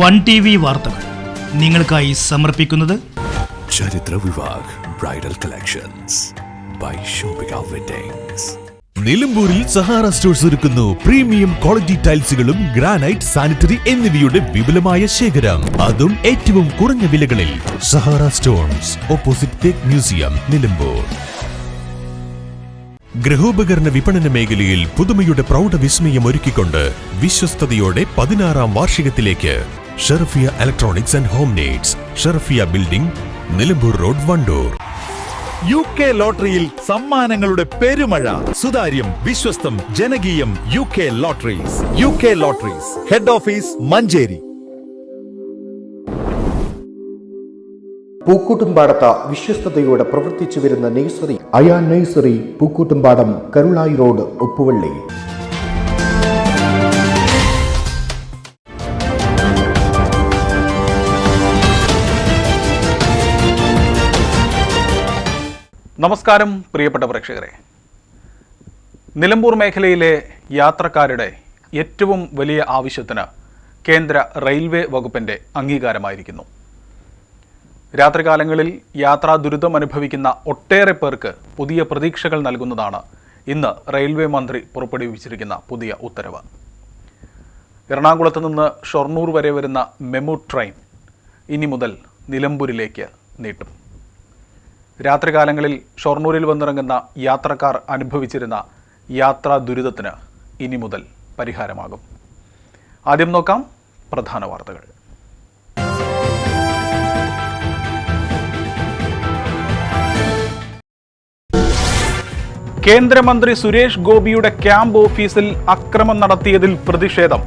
One T V വാർത്തകൾ നിങ്ങൾക്കായി സമർപ്പിക്കുന്നത് Charithra Vivah bridal collections by Shopika weddings. നിലമ്പൂരിൽ സഹാറ സ്റ്റോഴ്സ് ഒരുക്കുന്നു. പ്രീമിയം ക്വാളിറ്റി ടൈൽസുകളും ഗ്രാനൈറ്റ് സാനിറ്ററി എന്നിവയുടെ വിപുലമായ ശേഖരം. അതും ഏറ്റവും കുറഞ്ഞ വിലകളിൽ. Sahara stones opposite teak museum Nilambur. ഗൃഹോപകരണ വിപണന മേഖലയിൽ പുതുമയുടെ പ്രൗഢ വിസ്മയം ഒരുക്കിക്കൊണ്ട് വിശ്വസ്തയോടെ പതിനാറാം വാർഷികത്തിലേക്ക് Sherfiya electronics and home needs Sherfiya building Nilambur road Wandoor. U K ലോട്ടറിയിൽ സമ്മാനങ്ങളുടെ പെരുമഴ. സുതാര്യം വിശ്വസ്തം ജനകീയം U K lotteries U K lotteries head office Manjeri. പൂക്കൂട്ടുംപാടത്ത് വിശ്വസ്തയോടെ പ്രവർത്തിച്ചു വരുന്ന നഴ്സറി അയാൾ നഴ്സറി പൂക്കൂട്ടുംപാടം കരുളായി റോഡ് ഉപ്പുവള്ളി. നമസ്കാരം പ്രിയപ്പെട്ട പ്രേക്ഷകരെ. നിലമ്പൂർ മേഖലയിലെ യാത്രക്കാരുടെ ഏറ്റവും വലിയ ആവശ്യത്തിന് കേന്ദ്ര റെയിൽവേ വകുപ്പിന്റെ അംഗീകാരമായിരിക്കുന്നു. രാത്രികാലങ്ങളിൽ യാത്രാ ദുരിതം അനുഭവിക്കുന്ന ഒട്ടേറെ പേർക്ക് പുതിയ പ്രതീക്ഷകൾ നൽകുന്നതാണ് ഇന്ന് റെയിൽവേ മന്ത്രി പുറപ്പെടുവിച്ചിരിക്കുന്ന പുതിയ ഉത്തരവ്. എറണാകുളത്ത് നിന്ന് ഷൊർണൂർ വരെ വരുന്ന മെമു ട്രെയിൻ ഇനി മുതൽ നിലമ്പൂരിലേക്ക് നീട്ടും. രാത്രികാലങ്ങളിൽ ഷൊർണൂരിൽ വന്നിറങ്ങുന്ന യാത്രക്കാർ അനുഭവിച്ചിരുന്ന യാത്രാ ദുരിതത്തിന് ഇനി മുതൽ പരിഹാരമാകും. ആദ്യം നോക്കാം പ്രധാന വാർത്തകൾ. കേന്ദ്രമന്ത്രി സുരേഷ് ഗോപിയുടെ ക്യാമ്പ് ഓഫീസിൽ അക്രമം നടത്തിയതിൽ പ്രതിഷേധം.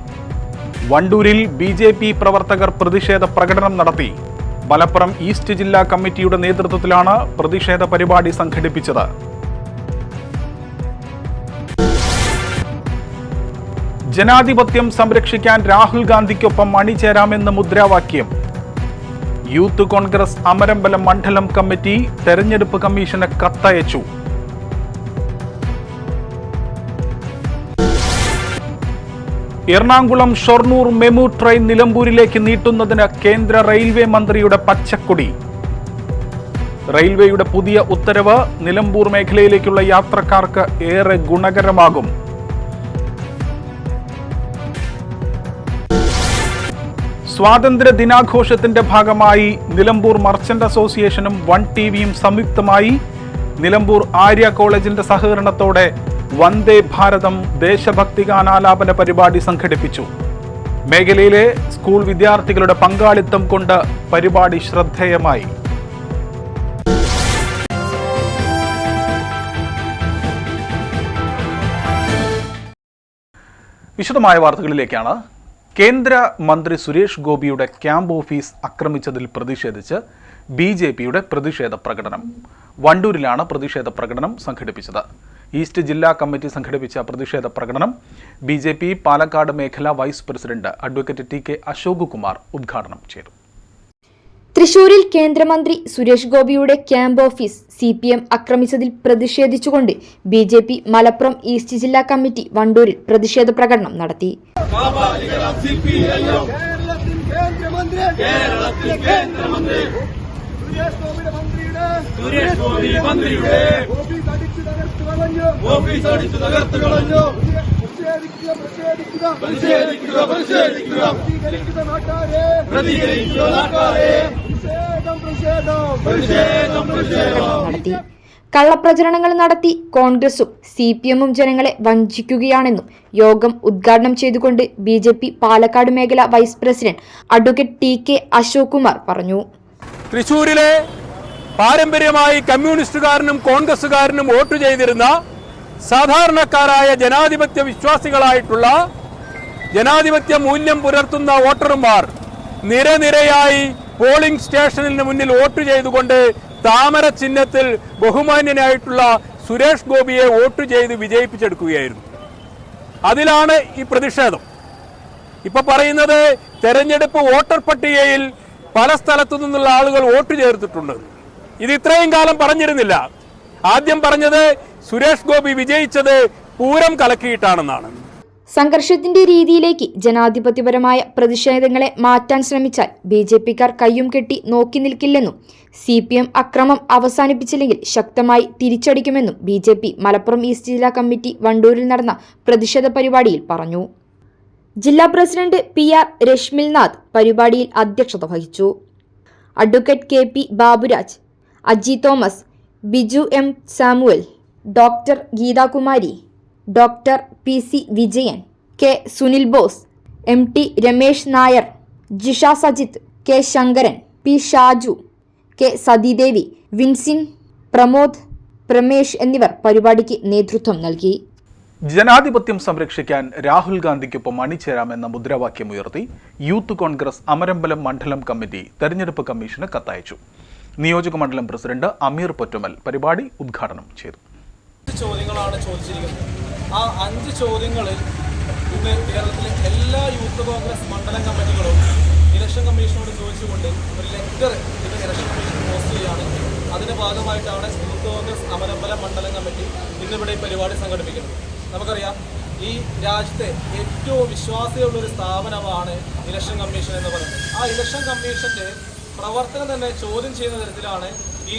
വണ്ടൂരിൽ ബി പ്രവർത്തകർ പ്രതിഷേധ പ്രകടനം നടത്തി. മലപ്പുറം ഈസ്റ്റ് ജില്ലാ കമ്മിറ്റിയുടെ നേതൃത്വത്തിലാണ് പ്രതിഷേധ പരിപാടി സംഘടിപ്പിച്ചത്. ജനാധിപത്യം സംരക്ഷിക്കാൻ രാഹുൽ ഗാന്ധിക്കൊപ്പം അണിചേരാമെന്ന് മുദ്രാവാക്യം. യൂത്ത് കോൺഗ്രസ് അമരമ്പലം മണ്ഡലം കമ്മിറ്റി തെരഞ്ഞെടുപ്പ് കമ്മീഷന് കത്തയച്ചു. എറണാകുളം ഷൊർണൂർ മെമു ട്രെയിൻ നിലമ്പൂരിലേക്ക് നീട്ടുന്നതിന് കേന്ദ്ര റെയിൽവേ മന്ത്രിയുടെ പച്ചക്കൊടി. റെയിൽവേയുടെ പുതിയ ഉത്തരവ് നിലമ്പൂർ മേഖലയിലേക്കുള്ള യാത്രക്കാർക്ക് ഏറെ ഗുണകരമാകും. സ്വാതന്ത്ര്യ ദിനാഘോഷത്തിന്റെ ഭാഗമായി നിലമ്പൂർ മർച്ചന്റ് അസോസിയേഷനും വൺ ടി വിയും സംയുക്തമായി നിലമ്പൂർ ആര്യ കോളേജിന്റെ സഹകരണത്തോടെ വന്ദേ ഭാരതം ദേശഭക്തി ഗാനാലാപന പരിപാടി സംഘടിപ്പിച്ചു. മേഖലയിലെ സ്കൂൾ വിദ്യാർത്ഥികളുടെ പങ്കാളിത്തം കൊണ്ട് പരിപാടി ശ്രദ്ധേയമായി. വിശദമായ വാർത്തകളിലേക്കാണ്. കേന്ദ്ര മന്ത്രി സുരേഷ് ഗോപിയുടെ ക്യാമ്പ് ഓഫീസ് ആക്രമിച്ചതിൽ പ്രതിഷേധിച്ച് ബി ജെ പിയുടെ പ്രതിഷേധ പ്രകടനം. വണ്ടൂരിലാണ് പ്രതിഷേധ പ്രകടനം സംഘടിപ്പിച്ചത്. ഈസ്റ്റ് ജില്ലാ കമ്മിറ്റി സംഘടിപ്പിച്ച പ്രതിഷേധ പ്രകടനം ബി ജെ പി പാലക്കാട് മേഖലാ vice president advocate T K Ashok Kumar ഉദ്ഘാടനം ചെയ്തു. തൃശൂരിൽ കേന്ദ്രമന്ത്രി സുരേഷ് ഗോപിയുടെ camp office C P M ആക്രമിച്ചതിൽ പ്രതിഷേധിച്ചുകൊണ്ട് B J P Malappuram east ജില്ലാ കമ്മിറ്റി വണ്ടൂരിൽ പ്രതിഷേധ പ്രകടനം നടത്തി. സുരേഷ് ഗോപിയുടെ മന്ത്രിയുടെ. സുരേഷ് ഗോപി മന്ത്രിയുടെ. ഓഫീസ് അടിച്ചു തകർത്ത് കളഞ്ഞു. ഓഫീസ് അടിച്ചു തകർത്ത് കളഞ്ഞു. പ്രതിഷേധിക്കുക പ്രതിഷേധിക്കുക. പ്രതിഷേധിക്കുക പ്രതികരിക്കുന്ന നാട്ടാരെ. പ്രതികരിക്കുന്ന നാട്ടാരെ. പ്രതിഷേധം പ്രതിഷേധം. പ്രതിഷേധം പ്രതിഷേധം. നടത്തി. കള്ളപ്രചരണങ്ങൾ നടത്തി കോൺഗ്രസും സി പി എമ്മും ജനങ്ങളെ വഞ്ചിക്കുകയാണെന്നും യോഗം ഉദ്ഘാടനം ചെയ്തുകൊണ്ട് ബി ജെ പി പാലക്കാട് മേഖല vice president advocate T K Ashok Kumar പറഞ്ഞു. തൃശൂരിലെ പാരമ്പര്യമായി കമ്മ്യൂണിസ്റ്റുകാരനും കോൺഗ്രസുകാരനും വോട്ട് ചെയ്തിരുന്ന സാധാരണക്കാരായ ജനാധിപത്യ വിശ്വാസികളായിട്ടുള്ള ജനാധിപത്യ മൂല്യം പുലർത്തുന്ന വോട്ടർമാർ നിരനിരയായി പോളിംഗ് സ്റ്റേഷനിന് മുന്നിൽ വോട്ട് ചെയ്തുകൊണ്ട് താമര ചിഹ്നത്തിൽ ബഹുമാന്യനായിട്ടുള്ള സുരേഷ് ഗോപിയെ വോട്ട് ചെയ്ത് വിജയിപ്പിച്ചെടുക്കുകയായിരുന്നു. അതിലാണ് ഈ പ്രതിഷേധം. ഇപ്പൊ പറയുന്നത് തെരഞ്ഞെടുപ്പ് വോട്ടർ പട്ടികയിൽ പല സ്ഥലത്തു നിന്നുള്ള ആളുകൾ വോട്ട് ചേർത്തിട്ടുണ്ട്. ഇത് ഇത്രയും കാലം പറഞ്ഞിരുന്നില്ല. ആദ്യം പറഞ്ഞത് സുരേഷ് ഗോപി വിജയിച്ചത് പൂരം കലക്കിയിട്ടാണെന്നാണ്. സംഘർഷത്തിന്റെ രീതിയിലേക്ക് ജനാധിപത്യപരമായ പ്രതിഷേധങ്ങളെ മാറ്റാൻ ശ്രമിച്ചാൽ ബി ജെ പിക്കാർ കയ്യും കെട്ടി നോക്കി നിൽക്കില്ലെന്നും സി പി എം അക്രമം അവസാനിപ്പിച്ചില്ലെങ്കിൽ ശക്തമായി തിരിച്ചടിക്കുമെന്നും B J P Malappuram east ജില്ലാ കമ്മിറ്റി വണ്ടൂരിൽ നടന്ന പ്രതിഷേധ പരിപാടിയിൽ പറഞ്ഞു. ജില്ലാ പ്രസിഡന്റ് പി ആർ രശ്മിൽനാഥ് പരിപാടിയിൽ അധ്യക്ഷത വഹിച്ചു. Advocate K P Baburaj Aji Thomas Biju M Samuel doctor Geethakumari doctor P C Vijayan K Sunil Bose M T Ramesh Nair Jisha Sajith K Shankaran P Shaju K Sathidevi Vinsin Pramod Pramesh എന്നിവർ പരിപാടിക്ക് നേതൃത്വം നൽകി. ജനാധിപത്യം സംരക്ഷിക്കാൻ രാഹുൽ ഗാന്ധിക്കൊപ്പം അണിചേരാമെന്ന മുദ്രാവാക്യമുയർത്തി youth Congress Amarambalam മണ്ഡലം കമ്മിറ്റി തെരഞ്ഞെടുപ്പ് കമ്മീഷന് കത്തയച്ചു. നിയോജക മണ്ഡലം പ്രസിഡന്റ് അമീർ പൊറ്റമൽ പരിപാടി ഉദ്ഘാടനം ചെയ്തു. ചോദ്യങ്ങളാണ് ചോദിച്ചിരിക്കുന്നത്. ആ അഞ്ച് ചോദ്യങ്ങളിൽ ഇന്ന് കേരളത്തിലെ എല്ലാ യൂത്ത് കോൺഗ്രസ് മണ്ഡലം കമ്മിറ്റികളും ഇലക്ഷൻ കമ്മീഷനോട് ചോദിച്ചുകൊണ്ട് ഒരു ലെറ്റർ ഇത് ഇലക്ഷൻ കമ്മീഷൻ പോസ്റ്റ് ചെയ്യുകയാണ്. അതിന്റെ ഭാഗമായിട്ടാണ് യൂത്ത് കോൺഗ്രസ് അമരമ്പലം മണ്ഡലം കമ്മിറ്റി ഇന്നിവിടെ ഈ പരിപാടി സംഘടിപ്പിക്കുന്നത്. നമുക്കറിയാം ഈ രാജ്യത്തെ ഏറ്റവും വിശ്വാസ്യതയുള്ള ഒരു സ്ഥാപനമാണ് ഇലക്ഷൻ കമ്മീഷൻ എന്ന് പറയുന്നത്. ആ ഇലക്ഷൻ കമ്മീഷന്റെ പ്രവർത്തനം തന്നെ ചോദ്യം ചെയ്യുന്ന തരത്തിലാണ് ഈ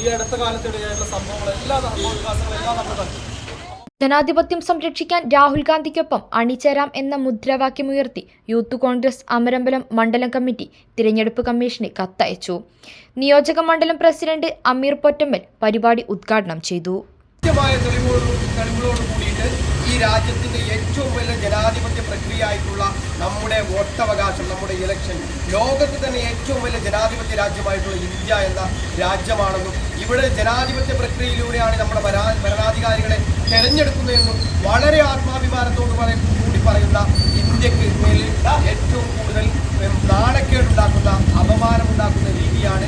ഈ അടുത്ത കാലത്തിടെയായിട്ടുള്ള സംഭവങ്ങൾ എല്ലാ സംഭവ വികാസങ്ങളെല്ലാം നമ്മൾ കണ്ടു. ജനാധിപത്യം സംരക്ഷിക്കാൻ രാഹുൽ ഗാന്ധിക്കൊപ്പം അണിചേരാം എന്ന മുദ്രാവാക്യമുയർത്തി യൂത്ത് കോൺഗ്രസ് അമരമ്പലം മണ്ഡലം കമ്മിറ്റി തിരഞ്ഞെടുപ്പ് കമ്മീഷന് കത്തയച്ചു. നിയോജക മണ്ഡലം പ്രസിഡന്റ് അമീർ പൊറ്റമ്മൽ പരിപാടി ഉദ്ഘാടനം ചെയ്തു. തെളിവുകളോട് രാജ്യത്തിന്റെ ഏറ്റവും വലിയ ജനാധിപത്യ പ്രക്രിയ ആയിട്ടുള്ള നമ്മുടെ വോട്ടവകാശം നമ്മുടെ ഇലക്ഷൻ ലോകത്ത് തന്നെ ഏറ്റവും വലിയ ജനാധിപത്യ രാജ്യമായിട്ടുള്ള ഇന്ത്യ എന്ന രാജ്യമാണെന്നും ഇവിടെ ജനാധിപത്യ പ്രക്രിയയിലൂടെയാണ് നമ്മുടെ ഭരണാധികാരികളെ തെരഞ്ഞെടുക്കുന്നതെന്നും വളരെ ആത്മാഭിമാനത്തോട് പറ- കൂടി പറയുന്ന ഇന്ത്യയ്ക്ക് മേലിൽ ഏറ്റവും കൂടുതൽ നാണക്കേടുണ്ടാക്കുന്ന അപമാനമുണ്ടാക്കുന്ന രീതിയാണ്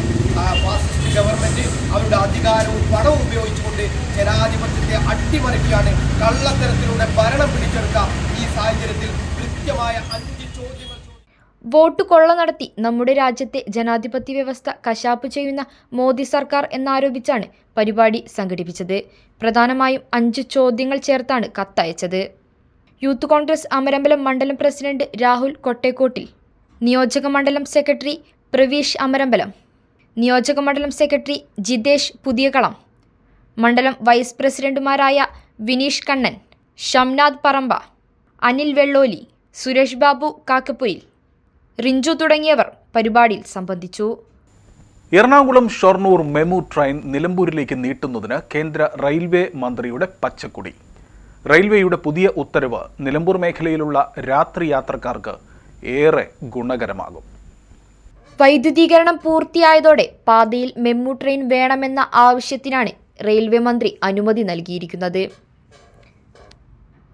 ഫാസിസ്റ്റ് ഗവൺമെന്റ് അവരുടെ അധികാരവും പണവും ഉപയോഗിച്ചുകൊണ്ട് ജനാധിപത്യത്തെ അട്ടിമറിക്കുകയാണ്. കള്ളത്തരത്തിലൂടെ ഭരണം പിടിച്ചെടുക്കാം ഈ സാഹചര്യത്തിൽ കൃത്യമായ അഞ്ച് ചോദ്യങ്ങൾ വോട്ട് കൊള്ള നടത്തി നമ്മുടെ രാജ്യത്തെ ജനാധിപത്യ വ്യവസ്ഥ കശാപ്പ് ചെയ്യുന്ന മോദി സർക്കാർ എന്നാരോപിച്ചാണ് പരിപാടി സംഘടിപ്പിച്ചത്. പ്രധാനമായും അഞ്ച് ചോദ്യങ്ങൾ ചേർത്താണ് കത്തയച്ചത്. യൂത്ത് കോൺഗ്രസ് അമരമ്പലം മണ്ഡലം പ്രസിഡന്റ് രാഹുൽ കൊട്ടേക്കോട്ടിൽ നിയോജക മണ്ഡലം സെക്രട്ടറി പ്രവീഷ് അമരമ്പലം നിയോജക മണ്ഡലം സെക്രട്ടറി ജിതേഷ് പുതിയകളം മണ്ഡലം വൈസ് പ്രസിഡന്റുമാരായ വിനീഷ് കണ്ണൻ ഷംനാദ് പറമ്പ അനിൽ വെള്ളോലി സുരേഷ് ബാബു കാക്കപ്പൊയിൽ റിഞ്ചു തുടങ്ങിയവർ പരിപാടിയിൽ സംബന്ധിച്ചു. എറണാകുളം ഷൊർണൂർ മെമു ട്രെയിൻ നിലമ്പൂരിലേക്ക് നീട്ടുന്നതിന് കേന്ദ്ര റെയിൽവേ മന്ത്രിയുടെ പച്ചക്കൊടി. റെയിൽവേയുടെ പുതിയ ഉത്തരവ് നിലമ്പൂർ മേഖലയിലുള്ള രാത്രി യാത്രക്കാർക്ക് ഏറെ ഗുണകരമാകും. വൈദ്യുതീകരണം പൂർത്തിയായതോടെ പാതയിൽ മെമ്മു ട്രെയിൻ വേണമെന്ന ആവശ്യത്തിനാണ് റെയിൽവേ മന്ത്രി അനുമതി നൽകിയിരിക്കുന്നത്.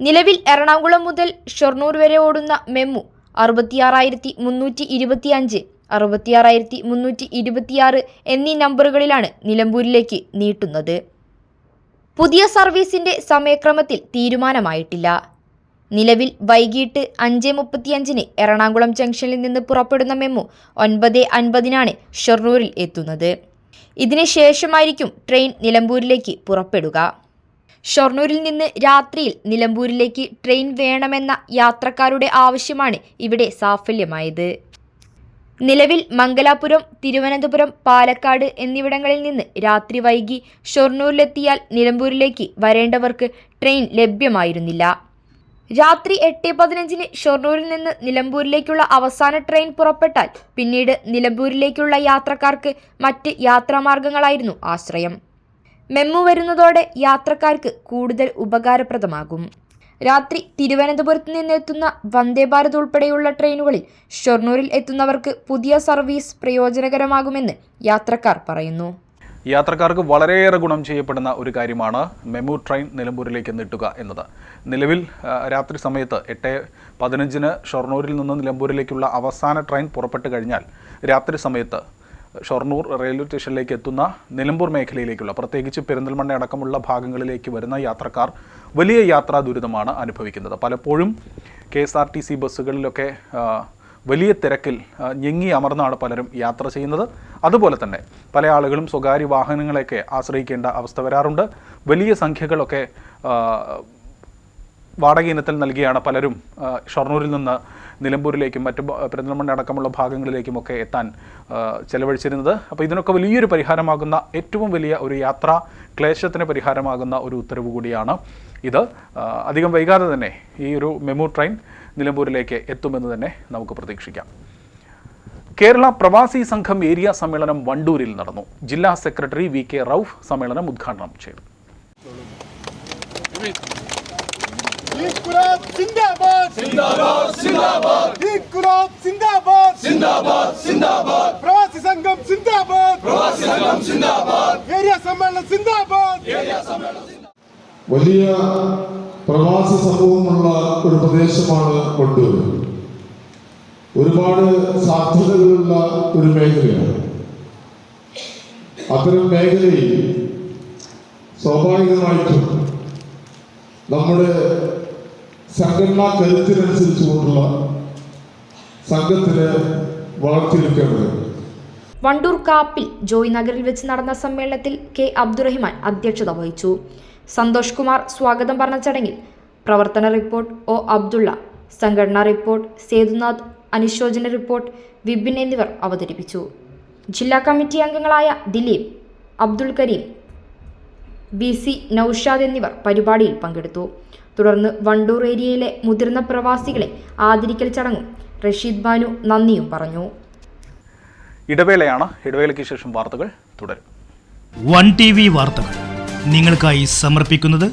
നിലവിൽ എറണാകുളം മുതൽ ഷൊർണൂർ വരെ ഓടുന്ന മെമ്മു അറുപത്തിയാറായിരത്തി മുന്നൂറ്റി ഇരുപത്തിയഞ്ച് അറുപത്തിയാറായിരത്തി മുന്നൂറ്റി ഇരുപത്തിയാറ് എന്നീ നമ്പറുകളിലാണ് നിലമ്പൂരിലേക്ക് നീട്ടുന്നത്. പുതിയ സർവീസിന്റെ സമയക്രമത്തിൽ തീരുമാനമായിട്ടില്ല. നിലവിൽ വൈകിട്ട് അഞ്ച് മുപ്പത്തിയഞ്ചിന് എറണാകുളം ജംഗ്ഷനിൽ നിന്ന് പുറപ്പെടുന്ന മെമ്മു ഒൻപത് അൻപതിനാണ് ഷൊർണൂരിൽ എത്തുന്നത്. ഇതിന് ശേഷമായിരിക്കും ട്രെയിൻ നിലമ്പൂരിലേക്ക് പുറപ്പെടുക. ഷൊർണൂരിൽ നിന്ന് രാത്രിയിൽ നിലമ്പൂരിലേക്ക് ട്രെയിൻ വേണമെന്ന യാത്രക്കാരുടെ ആവശ്യമാണ് ഇവിടെ സാഫല്യമായത്. നിലവിൽ മംഗലാപുരം തിരുവനന്തപുരം പാലക്കാട് എന്നിവിടങ്ങളിൽ നിന്ന് രാത്രി വൈകി ഷൊർണൂരിലെത്തിയാൽ നിലമ്പൂരിലേക്ക് വരേണ്ടവർക്ക് ട്രെയിൻ ലഭ്യമായിരുന്നില്ല. രാത്രി എട്ട് പതിനഞ്ചിന് ഷൊർണൂരിൽ നിന്ന് നിലമ്പൂരിലേക്കുള്ള അവസാന ട്രെയിൻ പുറപ്പെട്ടാൽ പിന്നീട് നിലമ്പൂരിലേക്കുള്ള യാത്രക്കാർക്ക് മറ്റ് യാത്രാമാർഗങ്ങളായിരുന്നു ആശ്രയം. മെമ്മു വരുന്നതോടെ യാത്രക്കാർക്ക് കൂടുതൽ ഉപകാരപ്രദമാകും. രാത്രി തിരുവനന്തപുരത്ത് നിന്നെത്തുന്ന വന്ദേ ഭാരത് ഉൾപ്പെടെയുള്ള ട്രെയിനുകളിൽ ഷൊർണൂരിൽ എത്തുന്നവർക്ക് പുതിയ സർവീസ് പ്രയോജനകരമാകുമെന്ന് യാത്രക്കാർ പറയുന്നു. യാത്രക്കാർക്ക് വളരെയേറെ ഗുണം ചെയ്യപ്പെടുന്ന ഒരു കാര്യമാണ് മെമു ട്രെയിൻ നിലമ്പൂരിലേക്ക് നീട്ടുക എന്നത്. നിലവിൽ രാത്രി സമയത്ത് എട്ട് പതിനഞ്ചിന് ഷൊർണൂരിൽ നിന്ന് നിലമ്പൂരിലേക്കുള്ള അവസാന ട്രെയിൻ പുറപ്പെട്ട് കഴിഞ്ഞാൽ രാത്രി സമയത്ത് ഷൊർണൂർ റെയിൽവേ സ്റ്റേഷനിലേക്ക് എത്തുന്ന നിലമ്പൂർ മേഖലയിലേക്കുള്ള പ്രത്യേകിച്ച് പെരിന്തൽമണ്ണ അടക്കമുള്ള ഭാഗങ്ങളിലേക്ക് വരുന്ന യാത്രക്കാർ വലിയ യാത്രാ ദുരിതമാണ് അനുഭവിക്കുന്നത്. പലപ്പോഴും K S R T C ബസ്സുകളിലൊക്കെ വലിയ തിരക്കിൽ ഞെങ്ങി അമർന്നാണ് പലരും യാത്ര ചെയ്യുന്നത്. അതുപോലെ തന്നെ പല ആളുകളും സ്വകാര്യ വാഹനങ്ങളെയൊക്കെ ആശ്രയിക്കേണ്ട അവസ്ഥ വരാറുണ്ട്. വലിയ സംഖ്യകളൊക്കെ വാടക ഇനത്തിൽ നൽകിയാണ് പലരും ഷൊർണൂരിൽ നിന്ന് നിലമ്പൂരിലേക്കും മറ്റു പെരിന്തൽമണ്ണ അടക്കമുള്ള ഭാഗങ്ങളിലേക്കുമൊക്കെ എത്താൻ ചെലവഴിച്ചിരുന്നത്. അപ്പോൾ ഇതിനൊക്കെ വലിയൊരു പരിഹാരമാകുന്ന ഏറ്റവും വലിയ ഒരു യാത്ര ക്ലേശത്തിന് പരിഹാരമാകുന്ന ഒരു ഉത്തരവ് കൂടിയാണ് ഇത്. അധികം വൈകാതെ തന്നെ ഈ ഒരു മെമു ട്രെയിൻ നിലമ്പൂരിലേക്ക് എത്തുമെന്ന് തന്നെ നമുക്ക് പ്രതീക്ഷിക്കാം. കേരള പ്രവാസി സംഘം ഏരിയ സമ്മേളനം വണ്ടൂരിൽ നടന്നു. ജില്ലാ സെക്രട്ടറി വി കെ റൌഫ് സമ്മേളനം ഉദ്ഘാടനം ചെയ്തു. ഇൻകുലാബ് സിന്ദാബാദ്. സിന്ദാബാദ് സിന്ദാബാദ്. ഇൻകുലാബ് സിന്ദാബാദ്. സിന്ദാബാദ് സിന്ദാബാദ്. പ്രവാസി സംഘം സിന്ദാബാദ്. പ്രവാസി സംഘം സിന്ദാബാദ്. ഏരിയ സമ്മേളനം സിന്ദാബാദ്. ഏരിയ സമ്മേളനം വലിയ പ്രവാസി സമൂഹമുള്ള ഒരു പ്രദേശമാണ് കൊണ്ടൂർ. ഒരുപാട് സാധ്യതകളുള്ള ഒരു മേഖലയാണ്. അത്തരം മേഖലയിൽ സ്വാഭാവികമായിട്ടും നമ്മുടെ സംഘടനാ കരുത്തിനനുസരിച്ചുകൊണ്ടുള്ള സംഘത്തിന് വളർത്തിയെടുക്കേണ്ടതുണ്ട്. വണ്ടൂർ കാപ്പിൽ ജോയ് നഗറിൽ വെച്ച് നടന്ന സമ്മേളനത്തിൽ കെ അബ്ദുറഹിമാൻ അധ്യക്ഷത വഹിച്ചു. സന്തോഷ് കുമാർ സ്വാഗതം പറഞ്ഞ ചടങ്ങിൽ പ്രവർത്തന റിപ്പോർട്ട് ഒ അബ്ദുള്ള സംഘടനാ റിപ്പോർട്ട് സേതുനാഥ് അനുശോചന റിപ്പോർട്ട് വിപിൻ എന്നിവർ അവതരിപ്പിച്ചു. ജില്ലാ കമ്മിറ്റി അംഗങ്ങളായ ദിലീപ് അബ്ദുൾ കരീം ബി സി നൌഷാദ് എന്നിവർ പരിപാടിയിൽ പങ്കെടുത്തു. തുടർന്ന് വണ്ടൂർ ഏരിയയിലെ മുതിർന്ന പ്രവാസികളെ ആദരിക്കൽ ചടങ്ങും റഷീദ് ബാനു നന്ദിയും പറഞ്ഞു. ഇടവേളയാണ്. ഇടവേളയ്ക്ക് ശേഷം വാർത്തകൾ തുടരും. വൺ ടി വി വാർത്തകൾ നിങ്ങൾക്കായി സമർപ്പിക്കുന്നത്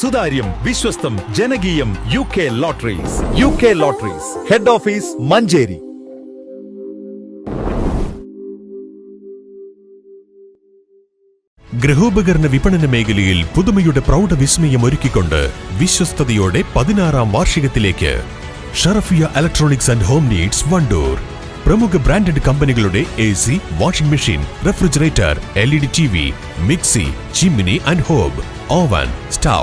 സുതാര്യം വിശ്വസ്തം ജനകീയം U K lotteries U K lotteries head office Manjeri. ഗൃഹോപകരണ വിപണന മേഖലയിൽ പുതുമയുടെ പ്രൗഢ വിസ്മയം ഒരുക്കിക്കൊണ്ട് വിശ്വസ്തയോടെ പതിനാറാം വാർഷികത്തിലേക്ക് Sharafiya electronics and home needs Vandoor. പ്രമുഖ ബ്രാൻഡഡ് കമ്പനികളുടെ A C washing machine refrigerator L E D T V mixie chimney and hob oven stove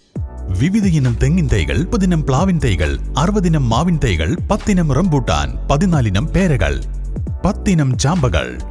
വിവിധ ഇനം തെങ്ങിൻ തൈകൾ മുപ്പതിനം പ്ലാവിൻ തൈകൾ അറുപതിനം മാവിൻ തൈകൾ പത്തിനം rambutan പതിനാലിനം പേരകൾ പത്തിനം ചാമ്പകൾ.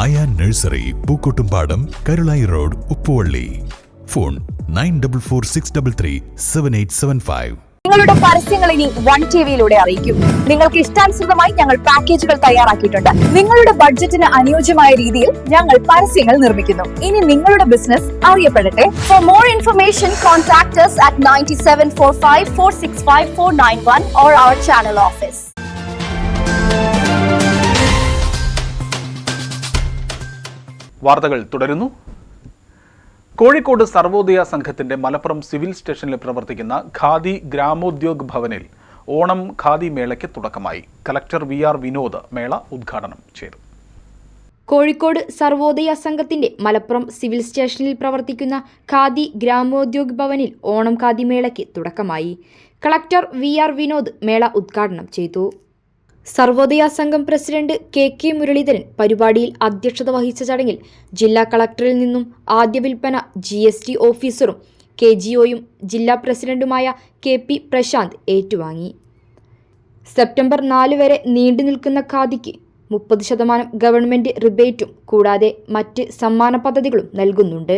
Ayan nursery Pookkottumpadam Karulai road Uppuvalli. Phone nine double four six double three seven eight seven five. നിങ്ങളുടെ പരസ്യങ്ങൾ ഇനി വൺ ടി വിയിലൂടെ അറിയിക്കും. നിങ്ങൾക്ക് ഇഷ്ടാനുസൃതമായി ഞങ്ങൾ പാക്കേജുകൾ തയ്യാറാക്കിയിട്ടുണ്ട്. നിങ്ങളുടെ ബഡ്ജറ്റിന് അനുയോജ്യമായ രീതിയിൽ ഞങ്ങൾ പരസ്യങ്ങൾ നിർമ്മിക്കുന്നു. ഇനി നിങ്ങളുടെ business അറിയപ്പെടട്ടെ. For more information contact at ninety seven four five four six five four nine one or our channel office വാർത്തകൾ തുടരുന്നു. കോഴിക്കോട് സർവോദയ സംഘത്തിന്റെ മലപ്പുറം സിവിൽ സ്റ്റേഷനിൽ പ്രവർത്തിക്കുന്ന ഖാദി ഗ്രാമോദ്യോഗ് ഭവനിൽ ഓണം ഖാദി മേളയ്ക്ക് തുടക്കമായി. കലക്ടർ വി ആർ വിനോദ് മേള ഉദ്ഘാടനം ചെയ്തു. കോഴിക്കോട് സർവോദയ സംഘത്തിന്റെ മലപ്പുറം സിവിൽ സ്റ്റേഷനിൽ പ്രവർത്തിക്കുന്ന ഖാദി ഗ്രാമോദ്യോഗ് ഭവനിൽ ഓണം ഖാദി മേളയ്ക്ക് തുടക്കമായി. കളക്ടർ വി ആർ വിനോദ് മേള ഉദ്ഘാടനം ചെയ്തു. സർവോദയ സംഘം പ്രസിഡന്റ് കെ കെ മുരളീധരൻ പരിപാടിയിൽ അധ്യക്ഷത വഹിച്ച ചടങ്ങിൽ ജില്ലാ കളക്ടറിൽ നിന്നും ആദ്യ വിൽപ്പന ജി എസ് ടി ഓഫീസറും കെ ജി ഒയും ജില്ലാ പ്രസിഡന്റുമായ കെ പി പ്രശാന്ത് ഏറ്റുവാങ്ങി. സെപ്റ്റംബർ നാല് വരെ നീണ്ടു നിൽക്കുന്ന ഖാദിക്ക് മുപ്പത് ശതമാനം ഗവൺമെന്റ് റിബേറ്റും കൂടാതെ മറ്റ് സമ്മാന പദ്ധതികളും നൽകുന്നുണ്ട്.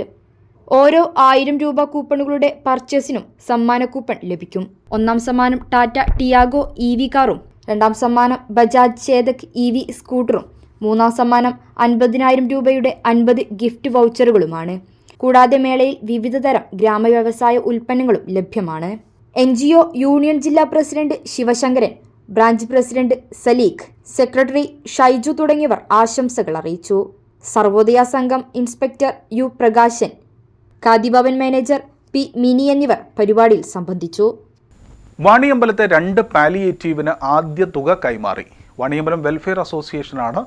ഓരോ ആയിരം രൂപ കൂപ്പണുകളുടെ പർച്ചേസിനും സമ്മാന കൂപ്പൺ ലഭിക്കും. ഒന്നാം സമ്മാനം ടാറ്റ ടിയാഗോ ഇ വി കാറും രണ്ടാം സമ്മാനം ബജാജ് ചേതക് ഇ വി സ്കൂട്ടറും. മൂന്നാം സമ്മാനം അൻപതിനായിരം രൂപയുടെ അൻപത് ഗിഫ്റ്റ് വൗച്ചറുകളുമാണ്. കൂടാതെ മേളയിൽ വിവിധ തരം ഗ്രാമവ്യവസായ ഉൽപ്പന്നങ്ങളും ലഭ്യമാണ്. എൻ ജി ഒ യൂണിയൻ ജില്ലാ president Sivasankaran branch president Saleeq secretary Shaiju തുടങ്ങിയവർ ആശംസകൾ അറിയിച്ചു. Sarvodaya Sangham inspector U Prakashan Khadibhavan manager P Mini എന്നിവർ പരിപാടിയിൽ സംബന്ധിച്ചു. വാണിയമ്പലത്തെ രണ്ട് പാലിയേറ്റീവിന് ആദ്യ തുക കൈമാറി. വാണിയമ്പലം വെൽഫെയർ അസോസിയേഷനാണ്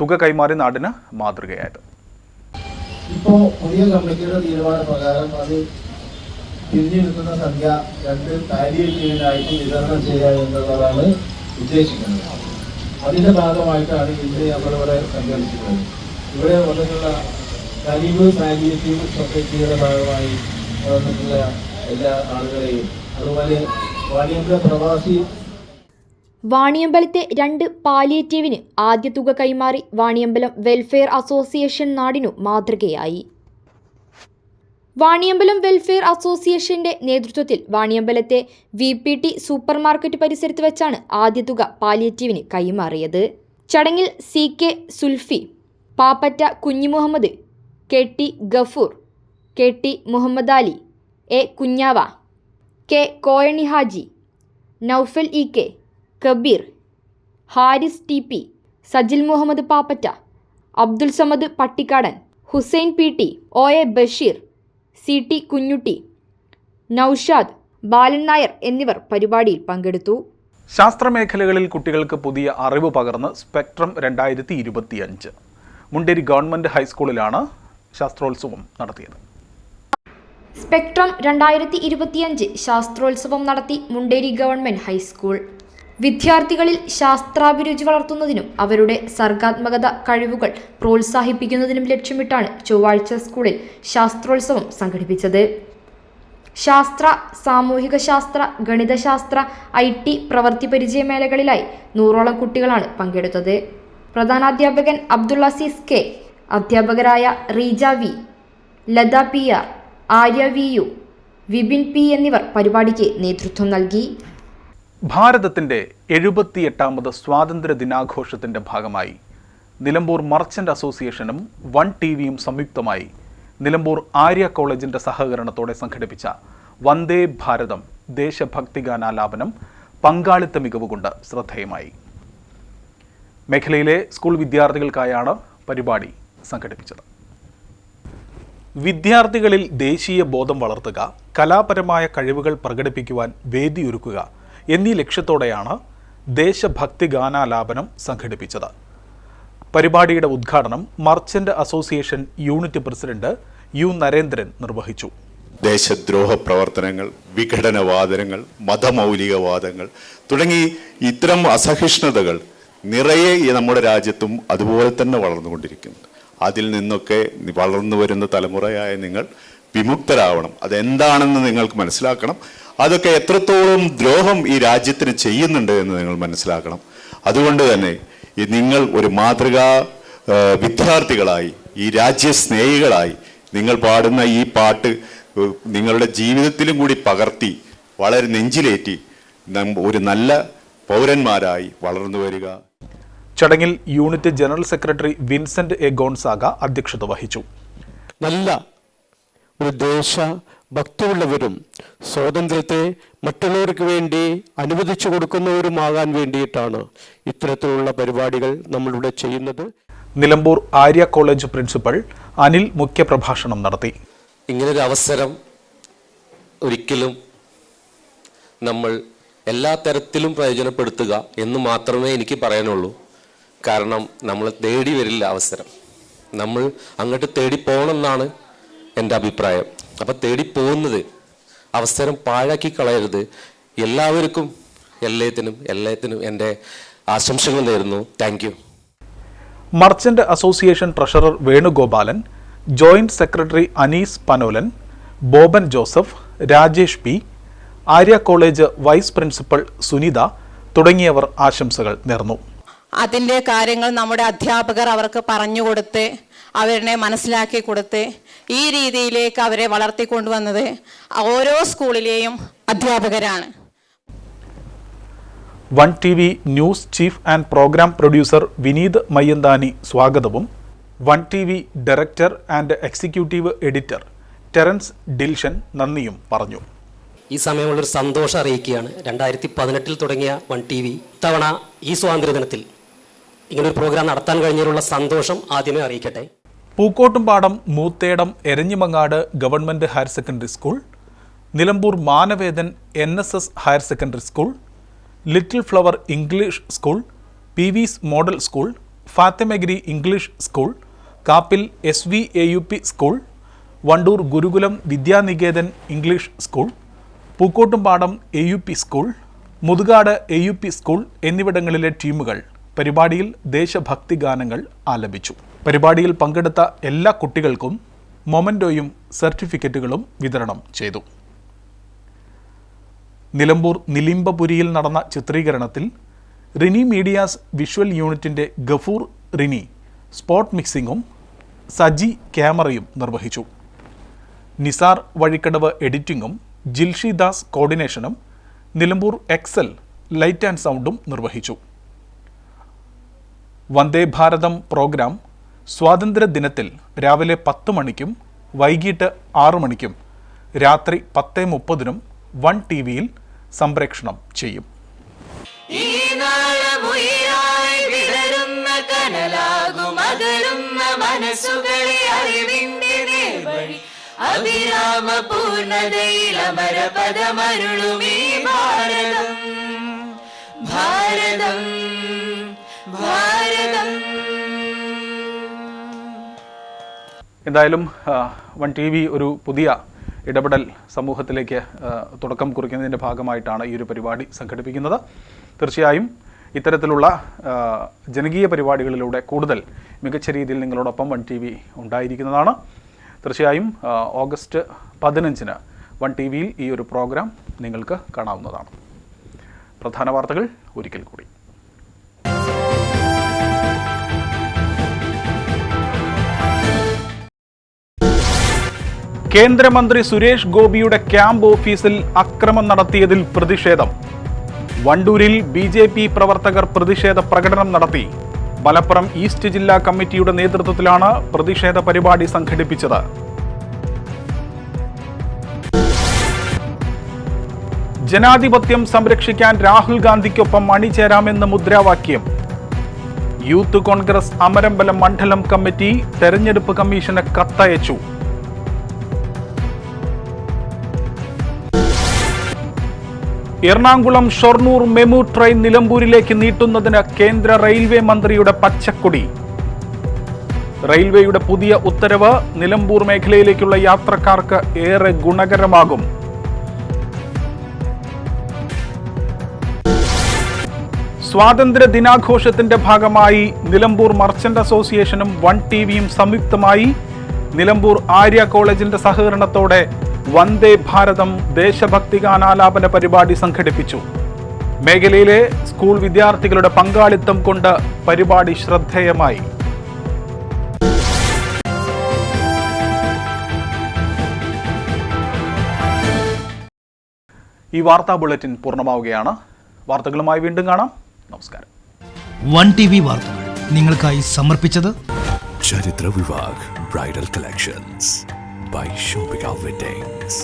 തുക കൈമാറി നാടിന് മാതൃകയായത്. ഇപ്പോൾ പുതിയ കമ്മിറ്റിയുടെ തീരുമാനപ്രകാരം അത് തിരിഞ്ഞെടുക്കുന്ന സംഖ്യ രണ്ട് പാലിയേറ്റീവിനായിട്ട് വിതരണം ചെയ്യുക എന്നുള്ളതാണ് ഉദ്ദേശിക്കുന്നത്. അതിന്റെ ഭാഗമായിട്ടാണ് ഇന്ന് നമ്മളിവിടെ സംഘടിപ്പിക്കുന്നത്. ഇവിടെ വന്നിട്ടുള്ള കരീബ് പാലിയേറ്റീവ് സൊസൈറ്റിയുടെ ഭാഗമായി വന്നിട്ടുള്ള എല്ലാ ആളുകളെയും വാണിയമ്പല പ്രവാസി വാണിയമ്പലത്തെ രണ്ട് പാലിയേറ്റീവിന് ആദ്യ തുക കൈമാറി വാണിയമ്പലം വെൽഫെയർ അസോസിയേഷൻ നാടിനു മാതൃകയായി. വാണിയമ്പലം വെൽഫെയർ അസോസിയേഷന്റെ നേതൃത്വത്തിൽ വാണിയമ്പലത്തെ V P T super market പരിസരത്ത് വെച്ചാണ് ആദ്യ തുക പാലിയേറ്റീവിന് കൈമാറിയത്. ചടങ്ങിൽ C K Sulfi Pappatta Kunhimuhammed K T Gafoor K T Muhammed Ali A Kunhava K. Koyani Haji Noufal E. K. Kabeer Haris T. P. Sajil Muhammed Pappatta Abdul Samad Pattikkadan Hussain P. T. O. A. Basheer C. T. Kunhutty Noushad Balan Nair എന്നിവർ പരിപാടിയിൽ പങ്കെടുത്തു. ശാസ്ത്രമേഖലകളിൽ കുട്ടികൾക്ക് പുതിയ അറിവ് പകർന്ന് spectrum രണ്ടായിരത്തി ഇരുപത്തിയഞ്ച്. Munderi government ഹൈസ്കൂളിലാണ് ശാസ്ത്രോത്സവം നടത്തിയത്. സ്പെക്ട്രം രണ്ടായിരത്തി ഇരുപത്തിയഞ്ച് ശാസ്ത്രോത്സവം നടത്തി മുണ്ടേരി ഗവൺമെന്റ് ഹൈസ്കൂൾ. വിദ്യാർത്ഥികളിൽ ശാസ്ത്രാഭിരുചി വളർത്തുന്നതിനും അവരുടെ സർഗാത്മകത കഴിവുകൾ പ്രോത്സാഹിപ്പിക്കുന്നതിനും ലക്ഷ്യമിട്ടാണ് ചൊവ്വാഴ്ച സ്കൂളിൽ ശാസ്ത്രോത്സവം സംഘടിപ്പിച്ചത്. ശാസ്ത്ര സാമൂഹിക ശാസ്ത്ര ഗണിതശാസ്ത്ര ഐ ടി പ്രവൃത്തി പരിചയമേളകളിലായി നൂറോളം കുട്ടികളാണ് പങ്കെടുത്തത്. പ്രധാനാധ്യാപകൻ അബ്ദുൾ അസീസ് കെ അധ്യാപകരായ Reeja V Latha P R Arya V U Vipin P എന്നിവർ പരിപാടിക്ക് നേതൃത്വം നൽകി. ഭാരതത്തിന്റെ എഴുപത്തിയെട്ടാമത് സ്വാതന്ത്ര്യ ദിനാഘോഷത്തിന്റെ ഭാഗമായി നിലമ്പൂർ മർച്ചന്റ് അസോസിയേഷനും വൺ ടി വിയും സംയുക്തമായി നിലമ്പൂർ ആര്യ കോളേജിന്റെ സഹകരണത്തോടെ സംഘടിപ്പിച്ച വന്ദേ ഭാരതം ദേശഭക്തി ഗാനാലാപനം പങ്കാളിത്ത മികവ് കൊണ്ട് ശ്രദ്ധേയമായി. മേഖലയിലെ സ്കൂൾ വിദ്യാർത്ഥികൾക്കായാണ് പരിപാടി സംഘടിപ്പിച്ചത്. വിദ്യാർത്ഥികളിൽ ദേശീയ ബോധം വളർത്തുക കലാപരമായ കഴിവുകൾ പ്രകടിപ്പിക്കുവാൻ വേദിയൊരുക്കുക എന്നീ ലക്ഷ്യത്തോടെയാണ് ദേശഭക്തി ഗാനാലാപനം സംഘടിപ്പിച്ചത്. പരിപാടിയുടെ ഉദ്ഘാടനം merchant association unit president U Narendran നിർവഹിച്ചു. ദേശദ്രോഹ പ്രവർത്തനങ്ങൾ വിഘടനവാദനങ്ങൾ മതമൗലികവാദങ്ങൾ തുടങ്ങി ഇത്തരം അസഹിഷ്ണുതകൾ നിറയെ നമ്മുടെ രാജ്യത്തും അതുപോലെ തന്നെ വളർന്നുകൊണ്ടിരിക്കുന്നു. അതിൽ നിന്നൊക്കെ വളർന്നു വരുന്ന തലമുറയായ നിങ്ങൾ വിമുക്തരാവണം. അതെന്താണെന്ന് നിങ്ങൾക്ക് മനസ്സിലാക്കണം. അതൊക്കെ എത്രത്തോളം ദ്രോഹം ഈ രാജ്യത്തിന് ചെയ്യുന്നുണ്ട് എന്ന് നിങ്ങൾ മനസ്സിലാക്കണം. അതുകൊണ്ട് തന്നെ നിങ്ങൾ ഒരു മാതൃകാ വിദ്യാർത്ഥികളായി ഈ രാജ്യസ്നേഹികളായി നിങ്ങൾ പാടുന്ന ഈ പാട്ട് നിങ്ങളുടെ ജീവിതത്തിലും കൂടി പകർത്തി വളരെ നെഞ്ചിലേറ്റി ഒരു നല്ല പൗരന്മാരായി വളർന്നു വരിക. ചടങ്ങിൽ unit general secretary Vincent A Gonzaga അധ്യക്ഷത വഹിച്ചു. നല്ല ഒരു ദേശ ഭക്തിയുള്ളവരും സ്വാതന്ത്ര്യത്തെ മറ്റുള്ളവർക്ക് വേണ്ടി അനുവദിച്ചു കൊടുക്കുന്നവരുമാകാൻ വേണ്ടിയിട്ടാണ് ഇത്തരത്തിലുള്ള പരിപാടികൾ നമ്മളിവിടെ ചെയ്യുന്നത്. നിലമ്പൂർ ആര്യ കോളേജ് പ്രിൻസിപ്പൽ അനിൽ മുഖ്യപ്രഭാഷണം നടത്തി. ഇങ്ങനൊരു അവസരം ഒരിക്കലും നമ്മൾ എല്ലാ തരത്തിലും പ്രയോജനപ്പെടുത്തുക എന്ന് മാത്രമേ എനിക്ക് പറയാനുള്ളൂ. കാരണം നമ്മൾ തേടി വരില്ല അവസരം. നമ്മൾ അങ്ങോട്ട് തേടി പോകണമെന്നാണ് എന്റെ അഭിപ്രായം. അപ്പം തേടി പോകുന്നത് അവസരം പാഴാക്കി കളയരുത്. എല്ലാവർക്കും എല്ലാത്തിനും എല്ലാത്തിനും എന്റെ ആശംസകൾ നേരുന്നു. Thank you merchant association treasurer Venugopalan joint secretary Anees Panolan Boban Joseph Rajesh P Arya college vice principal Sunitha തുടങ്ങിയവർ ആശംസകൾ നേർന്നു. അതിന്റെ കാര്യങ്ങൾ നമ്മുടെ അധ്യാപകർ അവർക്ക് പറഞ്ഞു കൊടുത്ത് അവരെ മനസ്സിലാക്കി കൊടുത്ത് ഈ രീതിയിലേക്ക് അവരെ വളർത്തിക്കൊണ്ടുവന്നത് ഓരോ സ്കൂളിലെയും അധ്യാപകരാണ്. One T V news chief and program producer Vineeth Mayyanthani സ്വാഗതവും. One T V director and executive editor Terence Dilshan നന്ദിയും പറഞ്ഞു. ഈ സമയമുള്ളൊരു സന്തോഷം അറിയിക്കുകയാണ്. രണ്ടായിരത്തി പതിനെട്ടിൽ തുടങ്ങിയ വൺ ടി വി ഇത്തവണ ഈ സ്വാതന്ത്ര്യ ദിനത്തിൽ ഇങ്ങനൊരു പ്രോഗ്രാം നടത്താൻ കഴിഞ്ഞതിലുള്ള സന്തോഷം ആദ്യമേ അറിയിക്കട്ടെ. Pookkottumpadam Moothedam Eranhimangad government higher secondary school Nilambur Manavedan N S S higher secondary school little flower English school P VS model school Fathimagiri English school Kappil S V A U P school Wandoor Gurukulam Vidyaniketan English school Pookkottumpadam A U P school Muthukad A U P school എന്നിവിടങ്ങളിലെ ടീമുകൾ. പരിപാടിയിൽ ദേശഭക്തി ഗാനങ്ങൾ ആലപിച്ചു. പരിപാടിയിൽ പങ്കെടുത്ത എല്ലാ കുട്ടികൾക്കും മൊമന്റോയും സർട്ടിഫിക്കറ്റുകളും വിതരണം ചെയ്തു. നിലമ്പൂർ നിലിംബപുരിയിൽ നടന്ന ചിത്രീകരണത്തിൽ റിനി മീഡിയാസ് വിഷ്വൽ യൂണിറ്റിന്റെ ഗഫൂർ റിനി സ്പോട്ട് മിക്സിംഗും സജി ക്യാമറയും നിർവഹിച്ചു. നിസാർ വഴിക്കടവ് എഡിറ്റിംഗും ജിൽഷി ദാസ് കോർഡിനേഷനും നിലമ്പൂർ എക്സൽ ലൈറ്റ് ആൻഡ് സൗണ്ടും നിർവഹിച്ചു. വന്ദേ ഭാരതം പ്രോഗ്രാം സ്വാതന്ത്ര്യ ദിനത്തിൽ രാവിലെ പത്ത് മണിക്കും വൈകിട്ട് ആറ് മണിക്കും രാത്രി പത്ത് മുപ്പതിനും വൺ ടി വിയിൽ സംപ്രേഷണം ചെയ്യും ഭാരതം. ഭാരതം. ഭാരതം. എന്തായാലും വൺ ടി വി ഒരു പുതിയ ഇടപെടൽ സമൂഹത്തിലേക്ക് തുടക്കം കുറിക്കുന്നതിന്റെ ഭാഗമായിട്ടാണ് ഈ ഒരു പരിപാടി സംഘടിപ്പിക്കുന്നത്. തീർച്ചയായും ഇത്തരത്തിലുള്ള ജനകീയ പരിപാടികളിലൂടെ കൂടുതൽ മികച്ച രീതിയിൽ നിങ്ങളോടൊപ്പം വൺ ടി വി ഉണ്ടായിരിക്കുന്നതാണ്. തീർച്ചയായും ഓഗസ്റ്റ് പതിനഞ്ചിന് വൺ ടി വിയിൽ ഈ ഒരു പ്രോഗ്രാം നിങ്ങൾക്ക് കാണാവുന്നതാണ്. പ്രധാന വാർത്തകൾ ഒരിക്കൽ കൂടി. കേന്ദ്രമന്ത്രി സുരേഷ് ഗോപിയുടെ ക്യാമ്പ് ഓഫീസിൽ അക്രമം നടത്തിയതിൽ പ്രതിഷേധം. വണ്ടൂരിൽ ബി ജെ പി പ്രവർത്തകർ പ്രതിഷേധ പ്രകടനം നടത്തി. മലപ്പുറം ഈസ്റ്റ് ജില്ലാ കമ്മിറ്റിയുടെ നേതൃത്വത്തിലാണ് പ്രതിഷേധ പരിപാടി സംഘടിപ്പിച്ചത്. ജനാധിപത്യം സംരക്ഷിക്കാൻ രാഹുൽ ഗാന്ധിക്കൊപ്പം അണിചേരാമെന്ന് മുദ്രാവാക്യം. യൂത്ത് കോൺഗ്രസ് അമരമ്പലം മണ്ഡലം കമ്മിറ്റി തെരഞ്ഞെടുപ്പ് കമ്മീഷന് കത്തയച്ചു. എറണാകുളം ഷൊർണൂർ മെമു ട്രെയിൻ നിലമ്പൂരിലേക്ക് നീട്ടുന്നതിന് കേന്ദ്ര റെയിൽവേ മന്ത്രിയുടെ പച്ചക്കൊടി. റെയിൽവേയുടെ പുതിയ ഉത്തരവ് നിലമ്പൂർ മേഖലയിലേക്കുള്ള യാത്രക്കാർക്ക് ഏറെ ഗുണകരമാകും. സ്വാതന്ത്ര്യ ദിനാഘോഷത്തിന്റെ ഭാഗമായി നിലമ്പൂർ മർച്ചന്റ് അസോസിയേഷനും വൺ ടി വിയും സംയുക്തമായി നിലമ്പൂർ ആര്യ കോളേജിന്റെ സഹകരണത്തോടെ വന്ദേ ഭാരതം ദേശഭക്തി ഗാനാലാപന പരിപാടി സംഘടിപ്പിച്ചു. മേഖലയിലെ സ്കൂൾ വിദ്യാർത്ഥികളുടെ പങ്കാളിത്തം കൊണ്ട് പരിപാടി ശ്രദ്ധേയമായി. ഈ വാർത്താ ബുള്ളറ്റിൻ പൂർണമാവുകയാണ്. വാർത്തകളുമായി വീണ്ടും കാണാം. നമസ്കാരം. വൺ ടി വി വാർത്തകൾ നിങ്ങൾക്കായി സമർപ്പിച്ചത് Charithra Vivah bridal collections. By shopping weddings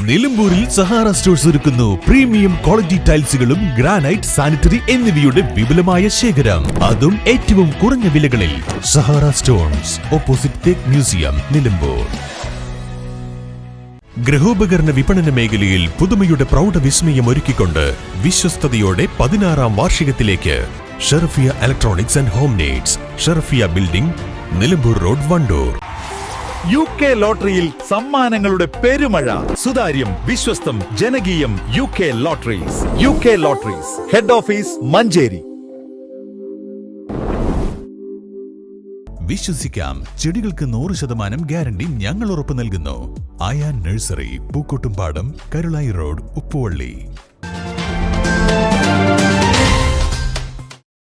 നിലമ്പൂരിൽ സഹാറ സ്റ്റോഴ്സ് ഒരുക്കുന്നു. പ്രീമിയം ക്വാളിറ്റി ടൈൽസുകളും ഗ്രാനൈറ്റ് സാനിറ്ററി എന്നിവയുടെ വിപുലമായ ശേഖരം. അതും ഏറ്റവും കുറഞ്ഞ വിലകളിൽ. Sahara stones opposite tech museum Nilambur. ഗൃഹോപകരണ വിപണന മേഖലയിൽ പുതുമയുടെ പ്രൗഢ വിസ്മയം ഒരുക്കിക്കൊണ്ട് വിശ്വസ്തയോടെ പതിനാറാം വാർഷികത്തിലേക്ക്. Sherfiya electronics and home needs Sherfiya building Nilambur road Wandoor. U K ലോട്ടറിയിൽ സമ്മാനങ്ങളുടെ പെരുമഴ. സുതാര്യം വിശ്വസ്തം ജനകീയം U K lotteries U K lotteries head office Manjeri. വിശ്വസിക്കാം. ചെടികൾക്ക് നൂറ് ശതമാനം ഗ്യാരണ്ടി ഞങ്ങൾ ഉറപ്പു നൽകുന്നു. Ayan nursery Pookkottumpadam Karulai road Uppuvalli.